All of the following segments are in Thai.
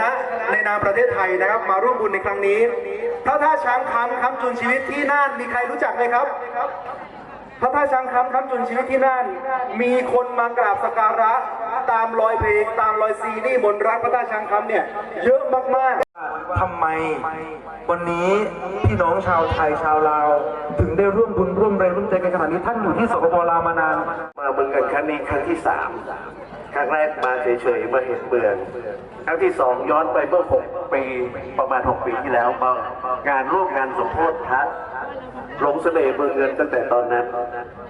ณะในนามประเทศไทยนะครับ มาร่วมบุญในครั้งนี้พระธาตุช้างคำคำจุนชีวิตที่น่านมีใครรู้จักไหมครับพระธาตุช้างคำคำจุนชีวิตที่น่าน มีคนมากราบสักการะตามรอยเพลงตามรอยซีนี่บนรักพระธาตุช้างคำเนี่ยเยอะมากๆ วันนี้พี่น้องชาวไทยชาวลาว ถึงได้ร่วมบุญร่วมแรงร่วมใจกันขนาดนี้ท่านอยู่ที่สปปลาวมานาน มาเมืองกันครั้งนี้ครั้งที่สามครั้งแรกมาเฉยๆมาเห็นเมือง ครั้งที่สองย้อนไปเมื่อหกปีประมาณหกปีที่แล้วมางานร่วมงานสมโพธิพระหลงเสน่ห์เมืองเงินตั้งแต่ตอนนั้น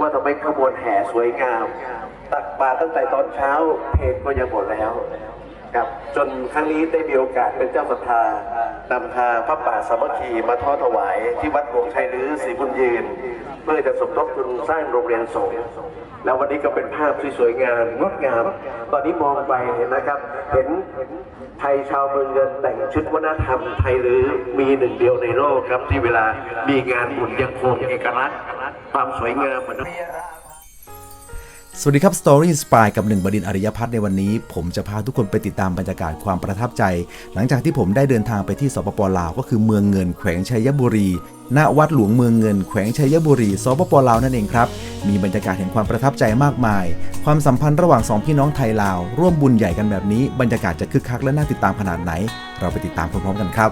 ว่าทำไมขบวนแห่สวยงาม ตักบาตรตั้งแต่ตอนเช้าเพลงก็ยังหมดแล้ว ครับจนครั้งนี้ได้มีโอกาสเป็นเจ้าศรัทธา นำพาพระป่าสามัคคีมาทอดถวายที่วัดหลวงชัยลือศรีบุญยืน เพื่อจะสมทบทุนสร้างโรงเรียนสงฆ์แล้ววันนี้ก็เป็นภาพที่สวยงามงดงาม ตอนนี้มองไปเห็นนะครับ เห็นไทยชาวเมืองเงินแต่งชุดวัฒนธรรมไทยหรือมีหนึ่งเดียวในโลกครับที่เวลามีงานบุญยังคงเอกลักษณ์ความสวยงามเหมือน สวัสดีครับ Story Inspire กับหนึ่งบดินทร์อริยพัฒน์ในวันนี้ ผมจะพาทุกคนไปติดตามบรรยากาศความประทับใจ หลังจากที่ผมได้เดินทางไปที่สปปลาว ก็คือเมืองเงินแขวงชัยบุรี ณ วัดหลวงเมืองเงินแขวงชัยบุรีสปปลาวนั่นเองครับ มีบรรยากาศแห่งความประทับใจมากมาย ความสัมพันธ์ระหว่างสองพี่น้องไทยลาว ร่วมบุญใหญ่กันแบบนี้ บรรยากาศจะคึกคักและน่าติดตามขนาดไหน เราไปติดตามพร้อมๆกันครับ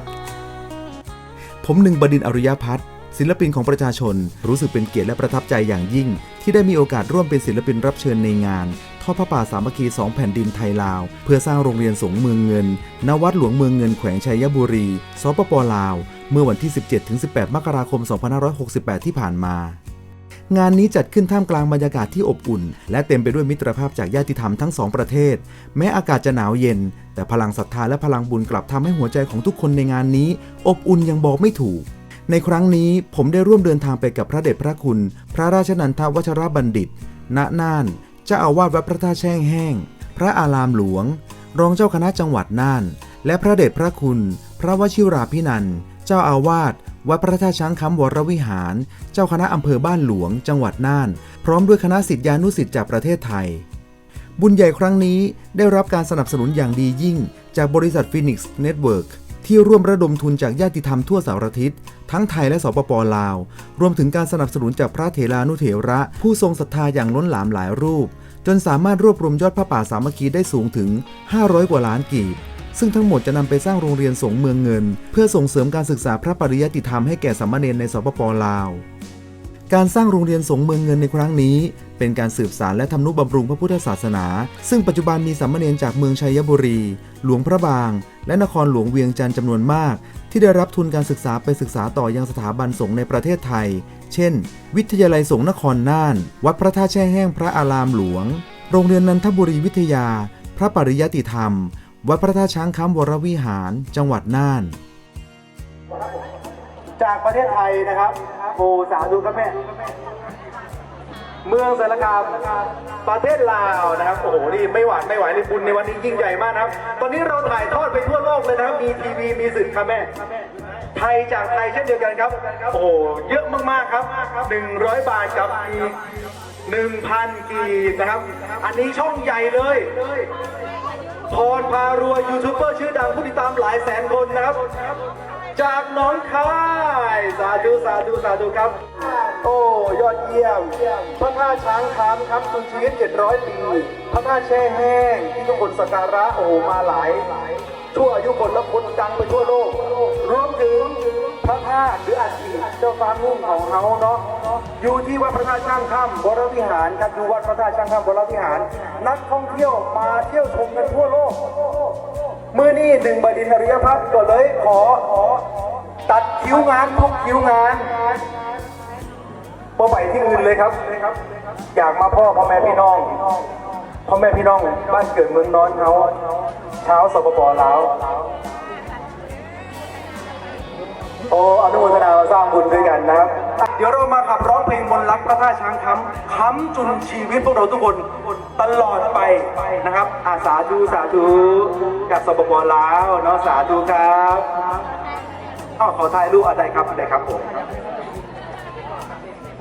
ผมหนึ่งบดินทร์อริยพัฒน์ ศิลปินของประชาชนรู้สึกเป็นเกียรติและประทับใจอย่างยิ่ง ที่ได้มีโอกาสร่วมเป็นศิลปินรับเชิญในงานทอดพระป่าสามัคคีสองแผ่นดินไทยลาว เพื่อสร้างโรงเรียนสงเมืองเงิน ณ วัดหลวงเมืองเงินแขวงชัยบุรี สปปลาว เมื่อวันที่ 17-18 มกราคม 2568 ที่ผ่านมางานนี้จัดขึ้นท่ามกลางบรรยากาศที่อบอุ่น และเต็มไปด้วยมิตรภาพจากญาติธรรมทั้งสองประเทศ แม้อากาศจะหนาวเย็น แต่พลังศรัทธาและพลังบุญกลับทำให้หัวใจของทุกคนในงานนี้ อบอุ่นยังบอกไม่ถูก ในครั้งนี้ผมได้ร่วมเดินทางไปกับพระเดชพระคุณ พระราชนันทวัชรบัณฑิต ณ น่าน เจ้าอาวาสวัดพระธาตุแช่งแห้ง พระอารามหลวง รองเจ้าคณะจังหวัดน่าน และพระเดชพระคุณ พระวชิราพินัน เจ้าอาวาสวัดพระธาตุช้างคำวรวิหาร เจ้าคณะอำเภอบ้านหลวง จังหวัดน่าน พร้อมด้วยคณะศิษยานุศิษย์จากประเทศไทย บุญใหญ่ครั้งนี้ได้รับการสนับสนุนอย่างดียิ่ง จากบริษัท Phoenix Network ที่ร่วมระดมทุนจากญาติธรรมทั่วสารทิศทั้งไทยและสปปลาว รวมถึงการสนับสนุนจากพระเถรานุเถระ ผู้ทรงศรัทธาอย่างล้นหลามหลายรูป จนสามารถรวบรวมยอดพระป่าสามัคคีได้สูงถึง 500 กว่าล้านกีบ ซึ่งทั้งหมดจะนำไปสร้างโรงเรียนสงเมืองเงิน เพื่อส่งเสริมการศึกษาพระปริยัติธรรมให้แก่สามเณรในสปปลาว การสร้างโรงเรียนสงเมืองเงินในครั้งนี้ เป็นการสืบสารและทำนุบำรุงพระพุทธศาสนา ซึ่งปัจจุบันมีสามเณรจากเมืองชัยบุรี หลวงพระบาง และนครหลวงเวียงจันทร์จำนวนมาก ที่ได้รับทุนการศึกษาไปศึกษาต่อยังสถาบันสงฆ์ในประเทศไทย เช่น วิทยาลัยสงฆ์นครน่าน วัดพระธาตุแช่แห้งพระอารามหลวง โรงเรียนนันทบุรีวิทยา พระปริยติธรรม วัดพระธาตุช้างค้ำวรวิหาร จังหวัดน่าน จากประเทศไทยนะครับโอ้สาธุครับแม่ เมืองสารคามประเทศลาวนะครับ โอ้โห นี่ไม่หวานไม่ไหวในบุญในวันนี้ยิ่งใหญ่มากนะครับ ตอนนี้เราถ่ายทอดไปทั่วโลกเลยนะครับ มีทีวี มีสื่อครับแม่ ไทยจากไทยเช่นเดียวกันครับ โอ้โห เยอะมากๆครับ 100 บาทกับอีก1,000กีนะครับ อันนี้ช่องใหญ่เลยพรพารวยยูทูบเบอร์ชื่อดังผู้ติดตามหลายแสนคนนะครับ จากน้องคาย สาธุสาธุสาธุครับ โอ้ยอดเยี่ยม พระธาตุช้างคำครับสุนชีวิต 700 ปี พระธาตุแช่แห้ง ที่ทุกคนสักการะโอ้มาหลายชั่วอายุคนและคนดังไปทั่วโลก รวมถึงพระธาตุหรืออัฐิเจ้าฟ้านุ่มของเฮาเนาะอยู่ที่วัดพระธาตุช่างค่ำวรวิหารครับอยู่วัดพระธาตุช่างค่ำวรวิหาร นักท่องเที่ยวมาเที่ยวชมกันทั่วโลกมื่อนี่หนึ่งบดินทร์อริยพัฒน์ก็เลยขอขอตัดคิวงานทุกคิวงาน พอไปที่อื่นเลยครับ อยากมาพ่อพ่อแม่พี่น้องพ่อแม่พี่น้องบ้านเกิดเมืองนอนเขาเช้าวสปปลาวโอ้อนุโมทนาสร้างบุญด้วยกันนะครับ เดี๋ยวเรามาขับร้องเพลงบนต์รักพระธาตุช้างคำค้ำจุนชีวิตพวกเราทุกคนตลอดไปนะครับ อาสาธุสาธุกับสปปลาวเนาะสาธุครับอ้าวขอถ่ายรูปอะไรครับอะไรครับผม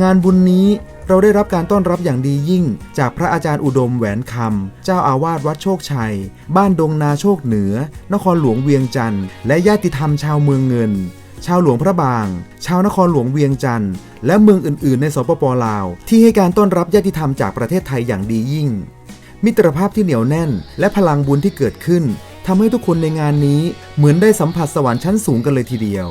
งานบุญนี้เราได้รับการต้อนรับอย่างดียิ่ง จากพระอาจารย์อุดมแหวนคำ เจ้าอาวาสวัดโชคชัย บ้านดงนาโชคเหนือ นครหลวงเวียงจันทร์และญาติธรรมชาวเมืองเงิน ชาวหลวงพระบาง ชาวนครหลวงเวียงจันทร์และเมืองอื่น ๆ ในสปปลาว ที่ให้การต้อนรับญาติธรรมจากประเทศไทยอย่างดียิ่ง มิตรภาพที่เหนียวแน่น และพลังบุญที่เกิดขึ้นทำให้ทุกคนในงานนี้เหมือนได้สัมผัสสวรรค์ชั้นสูงกันเลยทีเดียว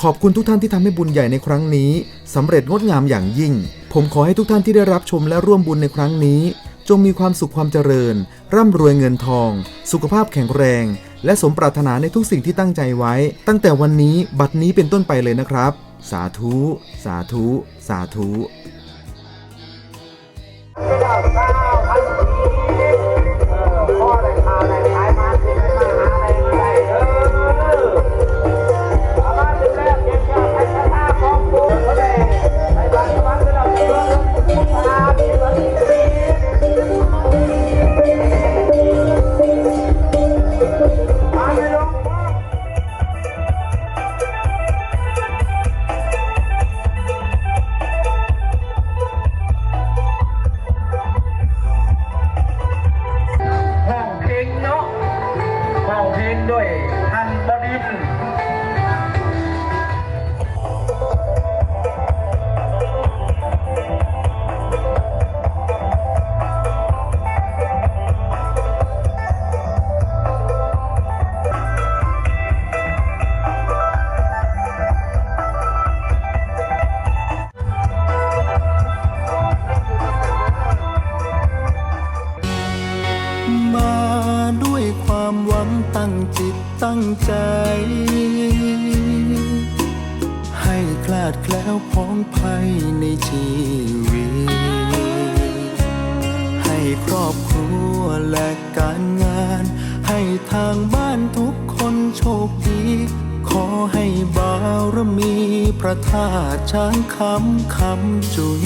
ขอบคุณทุกท่านที่ทำให้บุญใหญ่ในครั้งนี้สำเร็จงดงามอย่างยิ่ง ผมขอให้ทุกท่านที่ได้รับชมและร่วมบุญในครั้งนี้ จงมีความสุขความเจริญ ร่ำรวยเงินทอง สุขภาพแข็งแรง และสมปรารถนาในทุกสิ่งที่ตั้งใจไว้ ตั้งแต่วันนี้บัดนี้เป็นต้นไปเลยนะครับ สาธุ สาธุ สาธุ จิตตั้งใจ ให้คลาดแคล้วพ้องภัยในชีวิต ให้ครอบครัวและการงาน ให้ทางบ้านทุกคนโชคดี ขอให้บารมีพระธาตุช้างคำคำจุน